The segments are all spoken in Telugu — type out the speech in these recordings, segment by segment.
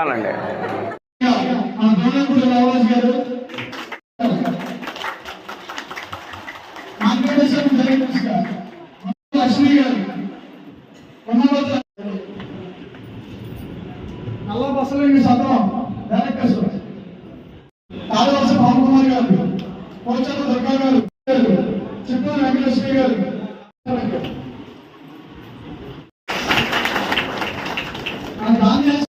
చాలండి నల్ల బసలేని సత్రం డైరెక్టర్స్ కాళవలస పవన్ కుమార్ గారు దుర్గా గారు చిత్తూరు గారు దాని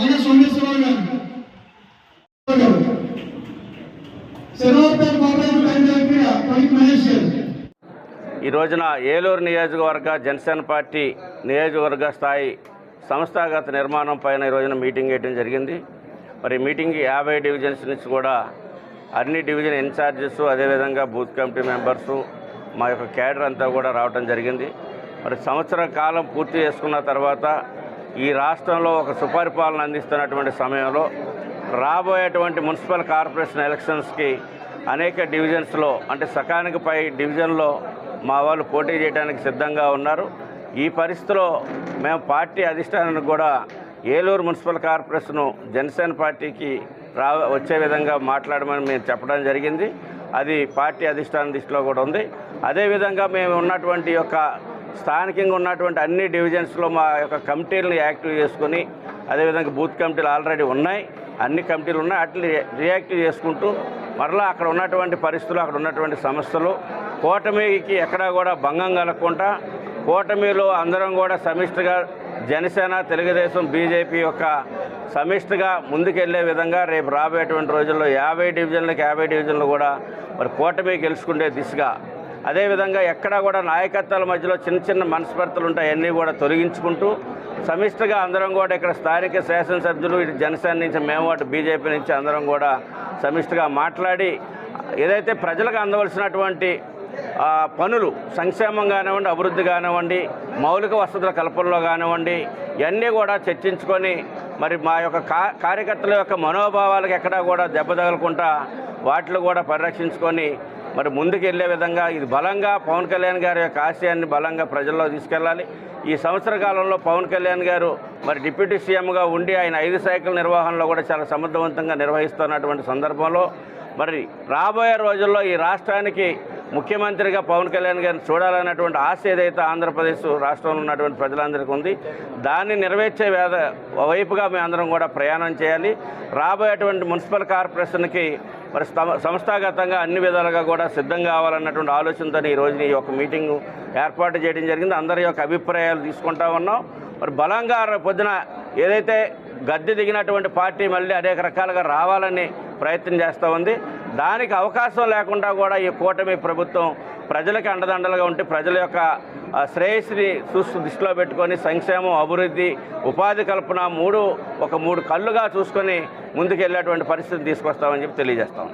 ఆయన సోమేశ్వరరావు ఈ రోజున ఏలూరు నియోజకవర్గ జనసేన పార్టీ నియోజకవర్గ స్థాయి సంస్థాగత నిర్మాణం పైన ఈ రోజున మీటింగ్ వేయడం జరిగింది. మరి మీటింగ్కి యాభై డివిజన్స్ నుంచి కూడా అన్ని డివిజన్ ఇన్ఛార్జెస్ అదేవిధంగా బూత్ కమిటీ మెంబర్సు మా యొక్క క్యాడర్ అంతా కూడా రావటం జరిగింది. మరి సంవత్సర కాలం పూర్తి చేసుకున్న తర్వాత ఈ రాష్ట్రంలో ఒక సుపరిపాలన అందిస్తున్నటువంటి సమయంలో రాబోయేటువంటి మున్సిపల్ కార్పొరేషన్ ఎలక్షన్స్కి అనేక డివిజన్స్లో అంటే సకానికి పై డివిజన్లో మా వాళ్ళు పోటీ చేయడానికి సిద్ధంగా ఉన్నారు. ఈ పరిస్థితిలో మేము పార్టీ అధిష్టానానికి కూడా ఏలూరు మున్సిపల్ కార్పొరేషను జనసేన పార్టీకి రా వచ్చే విధంగా మాట్లాడమని మేము చెప్పడం జరిగింది. అది పార్టీ అధిష్టానం దృష్టిలో కూడా ఉంది. అదేవిధంగా మేము ఉన్నటువంటి యొక్క స్థానికంగా ఉన్నటువంటి అన్ని డివిజన్స్లో మా యొక్క కమిటీలను యాక్టివ్ చేసుకొని అదేవిధంగా బూత్ కమిటీలు ఆల్రెడీ ఉన్నాయి. అన్ని కమిటీలు ఉన్నాయి. వాటిని రియాక్టివ్ చేసుకుంటూ మరలా అక్కడ ఉన్నటువంటి పరిస్థితులు అక్కడ ఉన్నటువంటి సమస్యలు కూటమికి ఎక్కడా కూడా భంగం కలగకుండా కూటమిలో అందరం కూడా సమిష్టిగా జనసేన తెలుగుదేశం బీజేపీ యొక్క సమిష్టిగా ముందుకెళ్ళే విధంగా రేపు రాబోయేటువంటి రోజుల్లో యాభై డివిజన్లకు యాభై డివిజన్లు కూడా మరి కూటమి గెలుచుకునే దిశగా అదేవిధంగా ఎక్కడా కూడా నాయకత్వాల మధ్యలో చిన్న చిన్న మనస్పర్ధలు ఉంటాయి అన్నీ కూడా తొలగించుకుంటూ సమిష్టిగా అందరం కూడా ఇక్కడ స్థానిక శాసనసభ్యులు ఇటు జనసేన నుంచి మేము అటు బీజేపీ నుంచి అందరం కూడా సమిష్టిగా మాట్లాడి ఏదైతే ప్రజలకు అందవలసినటువంటి పనులు సంక్షేమం కానివ్వండి అభివృద్ధి కానివ్వండి మౌలిక వసతుల కల్పనలో కానివ్వండి ఇవన్నీ కూడా చర్చించుకొని మరి మా యొక్క కా కార్యకర్తల యొక్క మనోభావాలకు ఎక్కడా కూడా దెబ్బ తగలకుండా వాటిని కూడా పరిరక్షించుకొని మరి ముందుకు వెళ్ళే విధంగా ఇది బలంగా పవన్ కళ్యాణ్ గారి యొక్క ఆశయాన్ని బలంగా ప్రజల్లో తీసుకెళ్ళాలి. ఈ సంవత్సర కాలంలో పవన్ కళ్యాణ్ గారు మరి డిప్యూటీ సీఎంగా ఉండి ఆయన ఐదు సైకిల్ నిర్వహణలో కూడా చాలా సమర్థవంతంగా నిర్వహిస్తున్నటువంటి సందర్భంలో మరి రాబోయే రోజుల్లో ఈ రాష్ట్రానికి ముఖ్యమంత్రిగా పవన్ కళ్యాణ్ గారిని చూడాలన్నటువంటి ఆశ ఏదైతే ఆంధ్రప్రదేశ్ రాష్ట్రంలో ఉన్నటువంటి ప్రజలందరికీ ఉంది దాన్ని నెరవేర్చే వేద వైపుగా మేము అందరం కూడా ప్రయాణం చేయాలి. రాబోయేటువంటి మున్సిపల్ కార్పొరేషన్కి మరి సంస్థాగతంగా అన్ని విధాలుగా కూడా సిద్ధం కావాలన్నటువంటి ఆలోచనతో ఈ రోజు ఈ యొక్క మీటింగ్ ఏర్పాటు చేయడం జరిగింది. అందరి యొక్క అభిప్రాయాలు తీసుకుంటా ఉన్నాం. మరి బలంగా పొద్దున ఏదైతే గద్దె దిగినటువంటి పార్టీ మళ్ళీ అనేక రకాలుగా రావాలని ప్రయత్నం చేస్తూ ఉంది. దానికి అవకాశం లేకుండా కూడా ఈ కూటమి ప్రభుత్వం ప్రజలకు అండదండలుగా ఉంటే ప్రజల యొక్క శ్రేయస్సుని చూస్తూ దృష్టిలో పెట్టుకొని సంక్షేమం అభివృద్ధి ఉపాధి కల్పన మూడు ఒక మూడు కళ్ళుగా చూసుకొని ముందుకెళ్ళేటువంటి పరిస్థితి తీసుకొస్తామని చెప్పి తెలియజేస్తాం